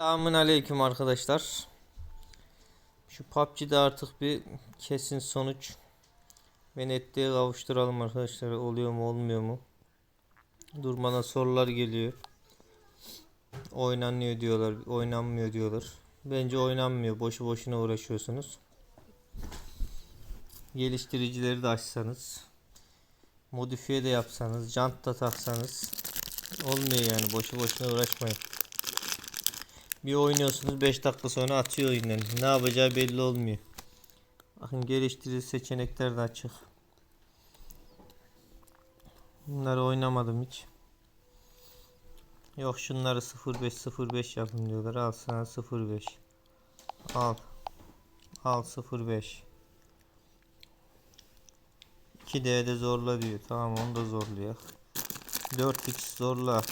Selamun aleyküm arkadaşlar. Şu PUBG'de artık bir kesin sonuç ve netliğe kavuşturalım arkadaşlar. Oluyor mu olmuyor mu? Durmadan sorular geliyor. Oynanıyor diyorlar, oynanmıyor diyorlar. Bence oynanmıyor. Boşu boşuna uğraşıyorsunuz. Geliştiricileri de açsanız, modifiye de yapsanız, jant da taksanız olmuyor yani. Boşu boşuna uğraşmayın. Bir oynuyorsunuz 5 dakika sonra atıyor oyundan. Ne yapacağı belli olmuyor. Bakın geliştirici seçenekler de açık. Bunları oynamadım hiç. Yok şunları 05 05 yapın diyorlar. Al sana 05. Al. Al 05. 2D'de zorla diyor. Tamam onu da zorluyor. 4x zorla.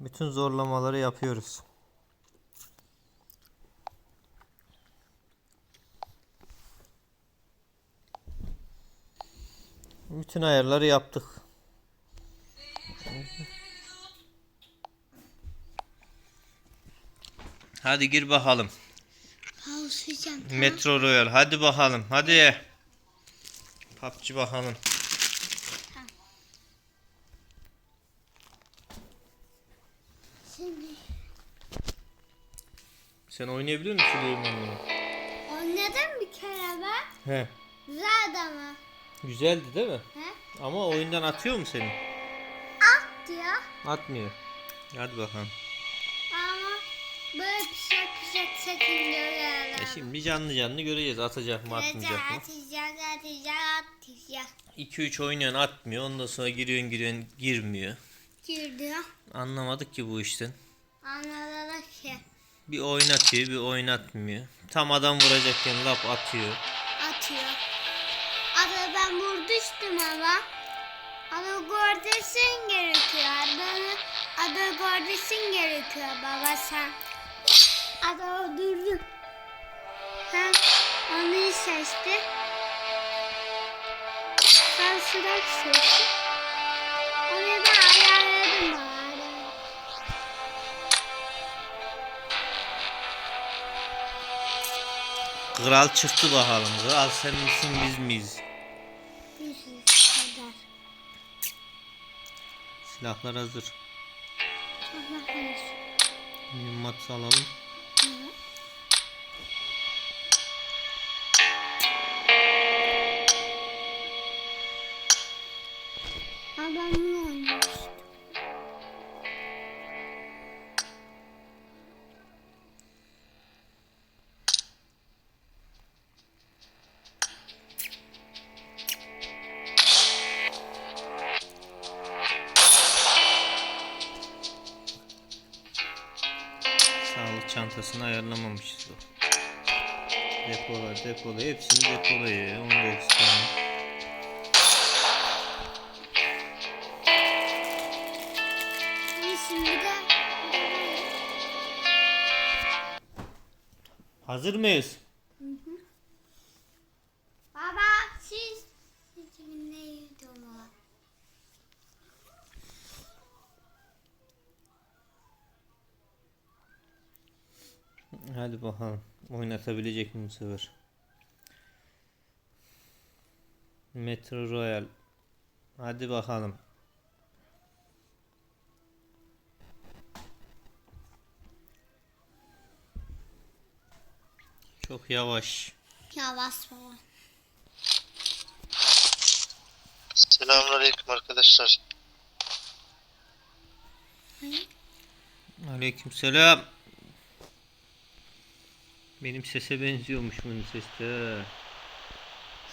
Bütün zorlamaları yapıyoruz. Bütün ayarları yaptık. Hadi gir bakalım. Metro Royal. Hadi bakalım. Hadi. PUBG bakalım. Şimdi Sen oynayabiliyor musun Süleyman bunu? oynadım bir kere ben. He. Güzeldi ama. Güzeldi değil mi? He? Ama oyundan atıyor mu seni? At diyor. Atmıyor. Hadi bakalım. Ama böyle pişek pişek çekince E öyle. şimdi canlı canlı göreceğiz. Atacak mı atmayacak mı? Atacak atacak atacak. 2-3 oynuyorsun atmıyor. Ondan sonra giriyorsun giriyorsun girmiyor. Girdi. Anlamadık ki bu işten. Anladık ki. Bir oynatıyor bir oynatmıyor. Tam adam vuracakken lap atıyor. Atıyor. Ada ben vurduştum ama. Ada gördesin gerekiyor. Ada'nı Ada gördesin gerekiyor baba sen. Ada durdu. Ha, onu seçti. Sen sırak seçti. Kral çıktı bakalım. Kral sen misin biz miyiz? Silahlar hazır. Mühimmat alalım. Sağlık çantasını ayarlamamışız o. Depolar depolar hepsini depoluyor. 19 tane. Hazır mıyız? Baba siz seçimin ne videomu? Hadi bakalım. Oynatabilecek mi bu sefer? Metro Royal. Hadi bakalım. Çok yavaş. Yavaş baba. Selamünaleyküm arkadaşlar. Aleykümselam. Benim sese benziyormuş bunun sesi de.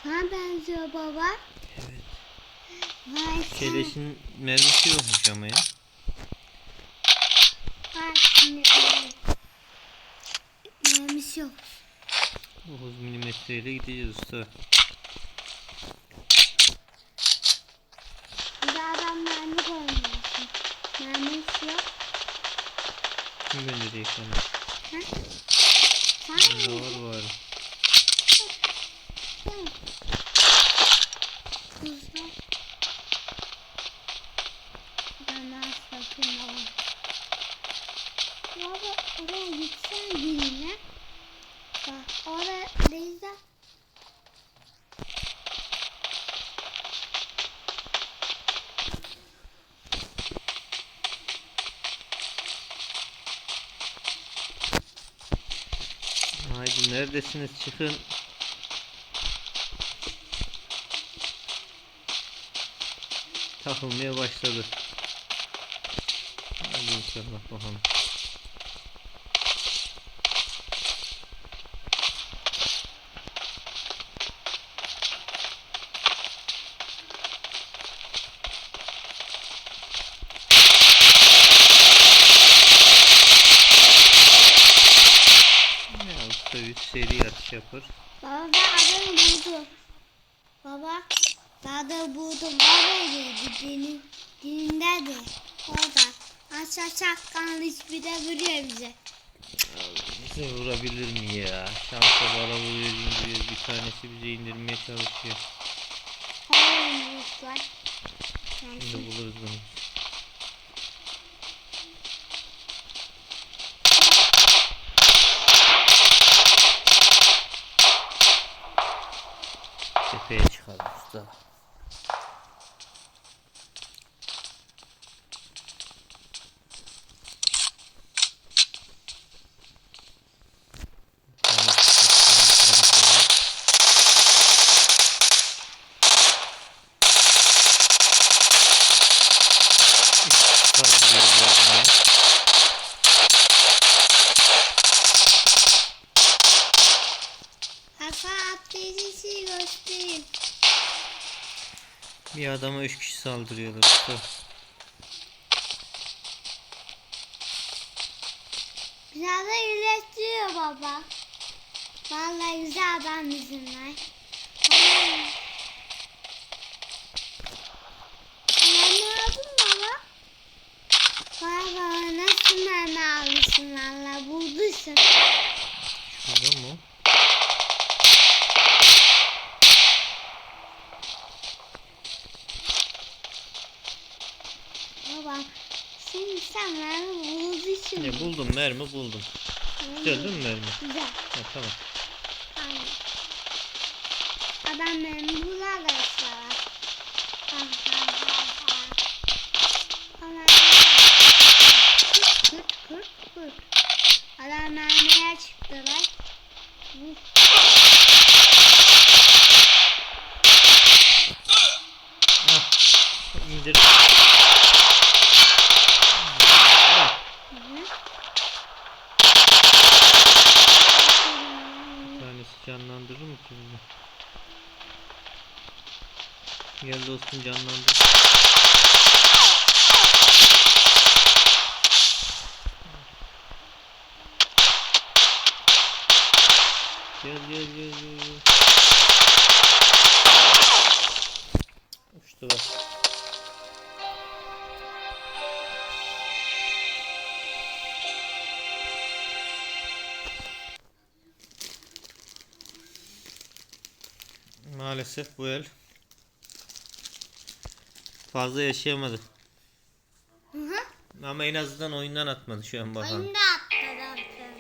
Sana benziyor baba. Evet. Vay. Keleşin mermisi yokmuş ama ya. Vay şimdi. Neymiş yok. 9 milimetre ile gideceğiz usta. Adam mermi koymuyorsun. Mermisi yok. Kim gönderecek sana? Sen Bende mi? var var. Kuzum. Ben daha sakın baba. Ya Baba oraya gitsen birine. Bak orada Beyza. Haydi neredesiniz çıkın. Takılmaya başladı. Hadi inşallah bakalım. Ya usta bir yapar. Baba ben adamı buldum. Baba daha da buldum. Oradaydı dinin, dininde de. Orada. Aşağı çakkan hiçbir de vuruyor bize. Bize vurabilir mi ya? Şansa bala vuruyor indiriyor. Bir tanesi bize indirmeye çalışıyor. Hayır. Şimdi buluruz bunu. Çıkalım usta. Adama üç kişi saldırıyorlar usta. Biraz da iyileştiriyor baba. Vallahi güzel adam bizimle. Ne aldın baba? Baba nasıl mermi almışsın valla bulduysun. Şurada mı? Baba şimdi sen mermi bulduysun. Ne buldum mermi buldum. Güzel değil mi mermi? Güzel. Ha, tamam. Aynen. Adam mermi bular da işte. Ha ha ha ha. Ama kırt kırt kırt. Adam mermiye çıktılar. Vur. Ah, indir. Ah, Hı hı. bir tanesi canlandırır mı ki bunu? Canlandır. Gel gel gel gel. gel. Uçtu bak. Maalesef bu el fazla yaşayamadı. Hı hı. Ama en azından oyundan atmadı şu an bakalım. Oyunda atladı arkadaşlar.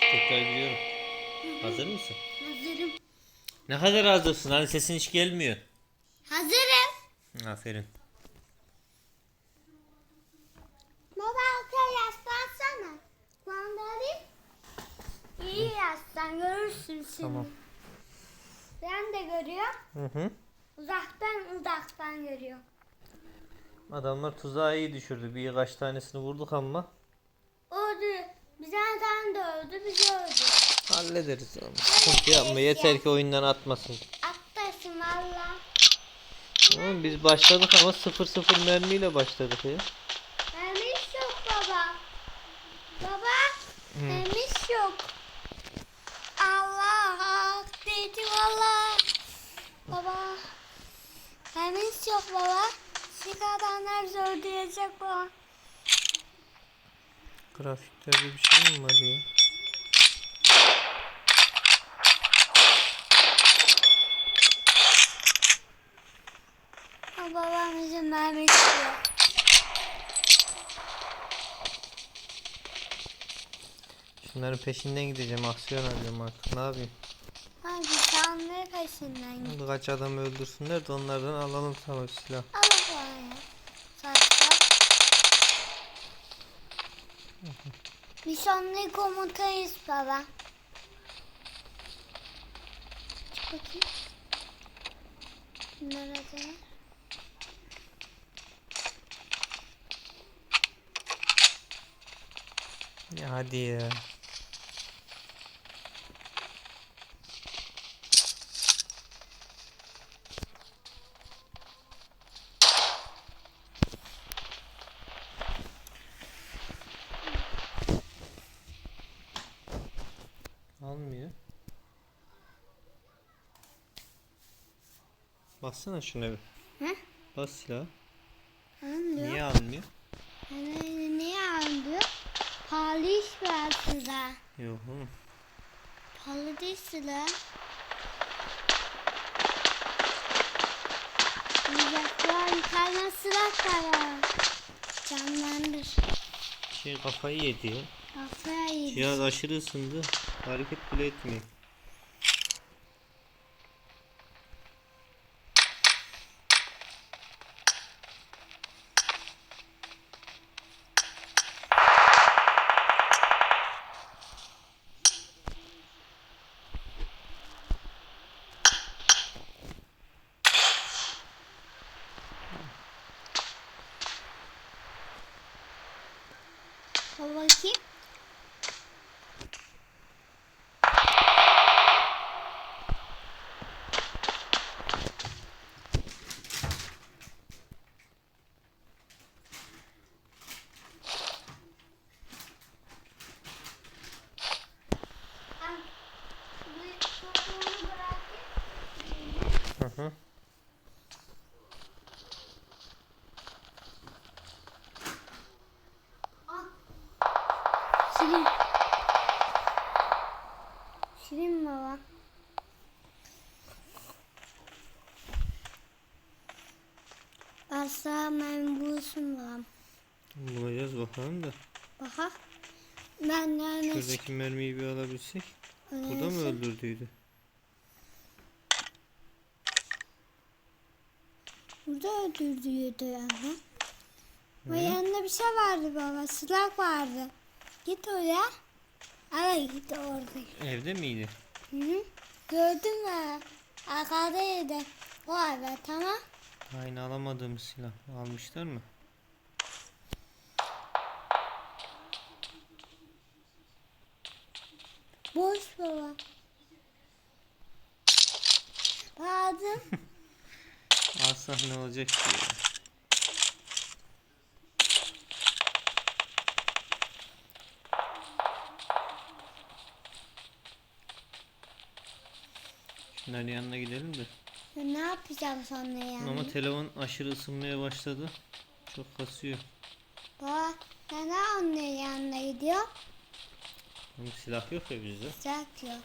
Tekrar gidiyorum. Hazır mısın? Hazırım. Ne kadar hazırsın? Hani sesin hiç gelmiyor. Hazırım. Aferin. Baba arkaya yaslansana. Alayım. İyi yaslan görürsün şimdi. Tamam. Ben de görüyorum. Hı hı. Uzaktan uzaktan görüyorum. Adamlar tuzağı iyi düşürdü. Bir kaç tanesini vurduk ama Öldü. Bizden de öldü. Biz öldü. hallederiz. Ama. Sıkıntı yapma. Yeter ki oyundan atmasın. Atlasın valla. Tamam, biz başladık ama 0-0 mermiyle başladık ya. Memiş yok baba. Baba. Memiş yok. Allah dedi valla. Baba. Memiş yok baba. Çıkardanlar zor diyecek bu. Grafiklerde bir şey mi var ya? O babam izin vermek istiyor. Şunların peşinden gideceğim. Aksiyon arıyorum artık. Ne yapayım? Hangi sandığı peşinden git. Kaç adam öldürsünler de onlardan alalım tamam silah. Al Biz onları komutayız baba. Çık bakayım. Nerede? Ya hadi ya. Almıyor. Bassana şuna bir. Hı? Bas silahı. Almıyor. Niye almıyor? Hani niye almıyor? Pahalı iş ver size. Yok. Pahalı değil size. Yiyecekler yukarıdan silah var. Canlandır. Şey kafayı yedi yedi. Cihaz aşırı ısındı. Hareket bile etmiyor. Bak bakayım. Hı hı. Şirin. Şirin baba. Asla ben bulsun babam. Bakalım da. Bak. Ben yani Şuradaki mermiyi bir alabilsek. Burada mı öldürdüydü? Burada öldürdüydü yani. Ve yanında bir şey vardı baba. Silah vardı. Git oraya. Evet git orada. Evde miydi? Hı hı. Gördün mü? Arkadaydı. O evet tamam. Aynı alamadığımız silah. Almışlar mı? Boş baba. Aldım. Alsak ne olacak ki ya? Şunların yanına gidelim de. Ya ne yapacağım sonra yani? Ama telefon aşırı ısınmaya başladı. Çok kasıyor. Baba neden onun yanına gidiyor? Ama silah yok ya bizde. Sıcak yok.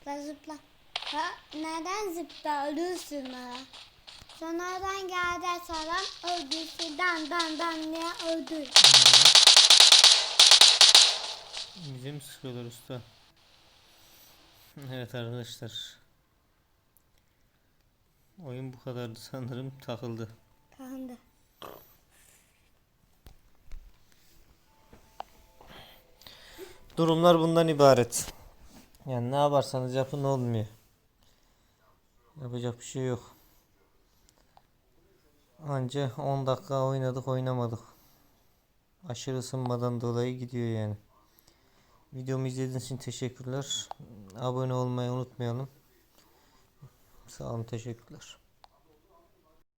Zıpla zıpla. Ha, neden zıpla ölürsün ha? Sonradan geldi saran öldürsün dan dan dan diye öldür. Bize mi sıkıyorlar usta? Evet arkadaşlar. Oyun bu kadardı sanırım takıldı. Kandı. Durumlar bundan ibaret. Yani ne yaparsanız yapın olmuyor. Yapacak bir şey yok. Anca 10 dakika oynadık oynamadık. Aşırı ısınmadan dolayı gidiyor yani. Videomu izlediğiniz için teşekkürler. Abone olmayı unutmayalım. Sağ olun teşekkürler.